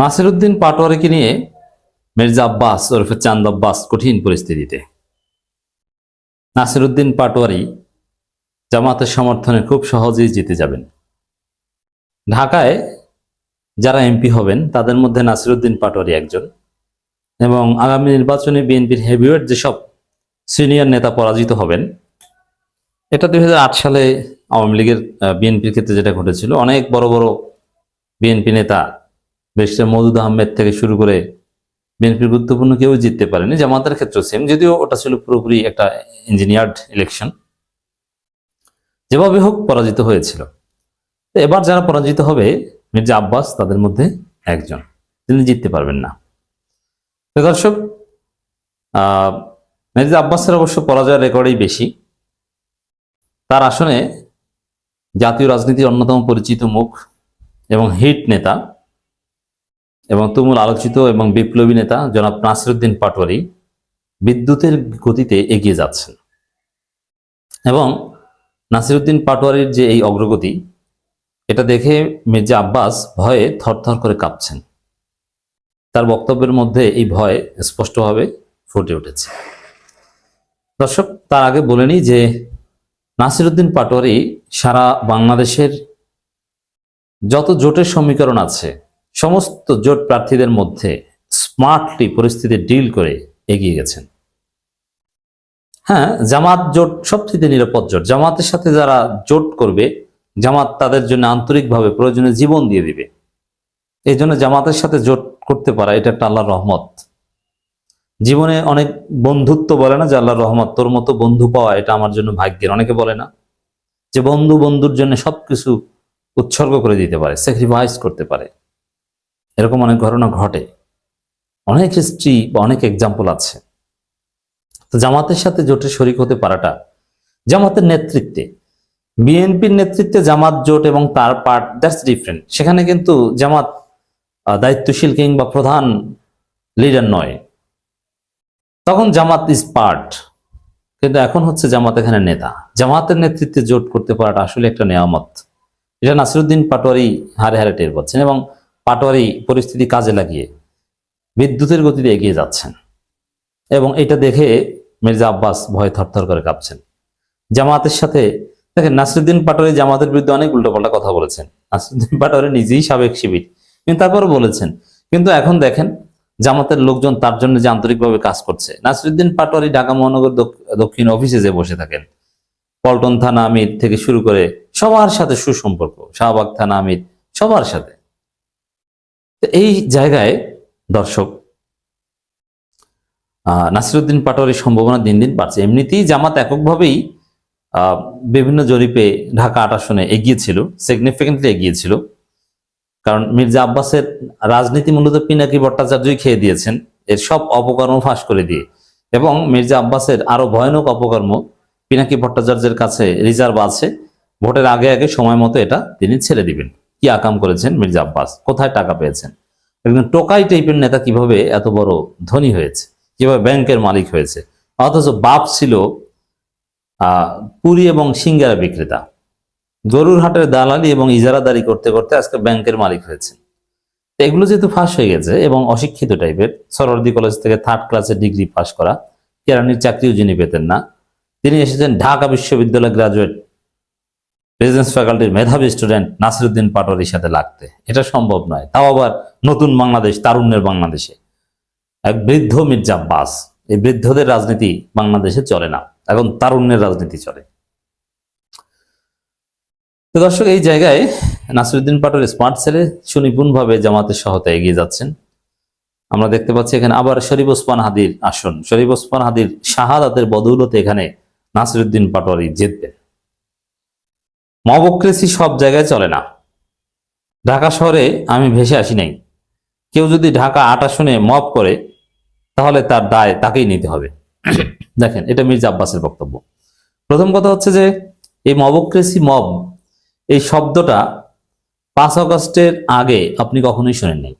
নাসিরুদ্দিন পাটোয়ারিকে নিয়ে মির্জা আব্বাস ওরফে চান্দ আব্বাস কঠিন পরিস্থিতিতে। নাসিরুদ্দিন পাটোয়ারি জামাতের সমর্থনে খুব সহজেই জিতে যাবেন। ঢাকায় যারা এমপি হবেন, তাদের মধ্যে নাসিরুদ্দিন পাটোয়ারি একজন এবং আগামী নির্বাচনে বিএনপির হেভিওয়েট যেসব সিনিয়র নেতা পরাজিত হবেন, এটা দুই হাজার আট সালে আওয়ামী লীগের বিএনপির ক্ষেত্রে যেটা ঘটেছিল, অনেক বড় বড় বিএনপি নেতা বেশির মৌদুদ আহমেদ থেকে শুরু করে বিএনপির গুরুত্বপূর্ণ কেউ জিততে পারেনি, জামাতের ক্ষেত্রে সেম যদিও ওটা ছিল পুরোপুরি একটা ইঞ্জিনিয়ার্ড ইলেকশন যেভাবে হোক পরাজিত হয়েছিল। এবার যারা পরাজিত হবে, মির্জা আব্বাস তাদের মধ্যে একজন, তিনি জিততে পারবেন না। দর্শক মির্জা আব্বাসের অবশ্য পরাজয়ের রেকর্ডই বেশি। তার আসনে জাতীয় রাজনীতির অন্যতম পরিচিত মুখ এবং হিট নেতা এবং তুমুল আলোচিত এবং বিপ্লবী নেতা জনাব নাসিরুদ্দিন পাটোয়ারি বিদ্যুতের গতিতে এগিয়ে যাচ্ছেন। এবং নাসিরুদ্দিন পাটোয়ারির যে এই অগ্রগতি, এটা দেখে মির্জা আব্বাস ভয়ে থরথর করে কাঁপছেন। তার বক্তব্যের মধ্যে এই ভয় স্পষ্টভাবে ফুটে উঠেছে। দর্শক, তার আগে বলে নিই যে নাসিরুদ্দিন পাটোয়ারি সারা বাংলাদেশের যত জোটের সমীকরণ আছে সমস্ত জোট প্রার্থীদের মধ্যে স্মার্টলি পরিস্থিতি ডিল করে এগিয়ে গেছেন। হ্যাঁ জামাত জোট সবচেয়ে নিরাপদ জোট। জামাতের সাথে যারা জোট করবে, জামাত তাদের জন্য আন্তরিকভাবে প্রয়োজনে জীবন দিয়ে দিবে। এই জন্য জামাতের সাথে জোট করতে পারা, এটা একটা আল্লাহর রহমত। জীবনে অনেক বন্ধুত্ব বলে না যে আল্লাহর রহমত, তোর মতো বন্ধু পাওয়া এটা আমার জন্য ভাগ্যের। অনেকে বলে না যে বন্ধু বন্ধুর জন্য সবকিছু উৎসর্গ করে দিতে পারে স্যাক্রিফাইস করতে পারে। এরকম অনেক ঘটনা ঘটে। অনেক হিস্ট্রি বা অনেক এক্সাম্পল আছে। তো জামাতের সাথে জোটে শরিক হতে পারাটা, জামাতের নেতৃত্বে, বিএনপির নেতৃত্বে জামাত, জোট এবং তার পার্ট দ্যাটস ডিফারেন্ট সেখানে কিন্তু জামাত দায়িত্বশীল কিংবা প্রধান লিডার নয়। তখন জামাত ইজ পার্ট কিন্তু এখন হচ্ছে জামাত এখানে নেতা। জামাতের নেতৃত্বে জোট করতে পারাটা আসলে একটা নেয়ামত। এটা নাসিরুদ্দিন পাটোয়ারি হারে হারে টের পাচ্ছেন এবং পাটোয়ারি পরিস্থিতি কাজে লাগিয়ে বিদ্যুতের গতিতে এগিয়ে যাচ্ছেন। এবং এটা দেখে মির্জা আব্বাস ভয় থরথর করে কাঁপছেন। জামাতের সাথে, দেখেন, নাসিরুদ্দিন পাটোয়ারি জামাতের বিরুদ্ধে অনেক উল্টোপাল্টা কথা বলেছেন। নাসিরুদ্দিন পাটোয়ারি নিজেই সাবেক শিবির। কিন্তু তারপরও বলেছেন, কিন্তু এখন দেখেন, জামাতের লোকজন তার জন্য যে আন্তরিকভাবে কাজ করছে। নাসিরুদ্দিন পাটোয়ারি ঢাকা মহানগর দক- দক্ষিণ অফিসে যে বসে থাকেন, পল্টন থানা আমির থেকে শুরু করে সবার সাথে সুসম্পর্ক, শাহবাগ থানা আমির, সবার সাথে। এই জায়গায় দর্শক নাসিরুদ্দিন পাটোয়ারির সম্ভাবনা দিন দিন বাড়ছে। এমনিতেই জামাত এককভাবেই বিভিন্ন জরিপে ঢাকা আট আসনে এগিয়েছিল সিগনিফিকেন্টলি এগিয়েছিল। কারণ মির্জা আব্বাসের রাজনীতি মূলত পিনাকি ভট্টাচার্যই খেয়ে দিয়েছেন, এর সব অপকর্ম ফাঁস করে দিয়ে। এবং মির্জা আব্বাসের আরও ভয়ানক অপকর্ম পিনাকি ভট্টাচার্যের কাছে রিজার্ভ আছে। ভোটের আগে আগে সময় মতো এটা তিনি ছেড়ে দিবেন। কি আকাম করেছেন মির্জা আব্বাস? কোথায় টাকা পেয়েছেন? একজন টোকাই টাইপের নেতা কীভাবে এত বড় ধনী হয়েছে? কীভাবে ব্যাংকের মালিক হয়েছে? অথচ বাপ ছিল পুরী এবং সিঙ্গারা বিক্রেতা। গরুর হাটের দালালি এবং ইজারাদারি করতে করতে আজকে ব্যাংকের মালিক হয়েছে এগুলো যেহেতু ফাঁস হয়ে গেছে এবং অশিক্ষিত টাইপের, সরোয়ার্দী কলেজ থেকে থার্ড ক্লাসের ডিগ্রি পাশ করা, কেরানির চাকরিও যিনি পেতেন না, তিনি এসেছেন ঢাকা বিশ্ববিদ্যালয় গ্রাজুয়েট বিজনেস ফ্যাকাল্টির মেধাবী স্টুডেন্ট নাসিরুদ্দিন পাটোয়ারির সাথে লাগতে। এটা সম্ভব নয়। তাও আবার নতুন বাংলাদেশ, তারুণ্যের বাংলাদেশে। এক বৃদ্ধ মির্জা আব্বাস, এই বৃদ্ধদের রাজনীতি বাংলাদেশে চলে না। এখন তারুণ্যের রাজনীতি চলে। তো দর্শক, এই জায়গায় নাসিরুদ্দিন পাটোয়ারি স্মার্ট ছেলে সুনিপুণভাবে জামাতের সহতে এগিয়ে যাচ্ছেন। আমরা দেখতে পাচ্ছি এখানে আবার শরীফ ওসমান হাদির আসন। শরীফ ওসমান হাদির শাহাদাতের বদৌলতে এখানে নাসিরুদ্দিন পাটোয়ারি জিতবেন। মবক্রেসি সব জায়গায় চলে না। ঢাকা শহরে আমি ভেসে আসি নাই। কেউ যদি ঢাকা আটা শুনে মব করে, তাহলে তার দায় তাকেই নিতে হবে। দেখেন, এটা মির্জা আব্বাসের বক্তব্য। প্রথম কথা হচ্ছে যে, এই মবক্রেসি মব, এই শব্দটা পাঁচ অগস্টের আগে আপনি কখনোই শোনেন নাই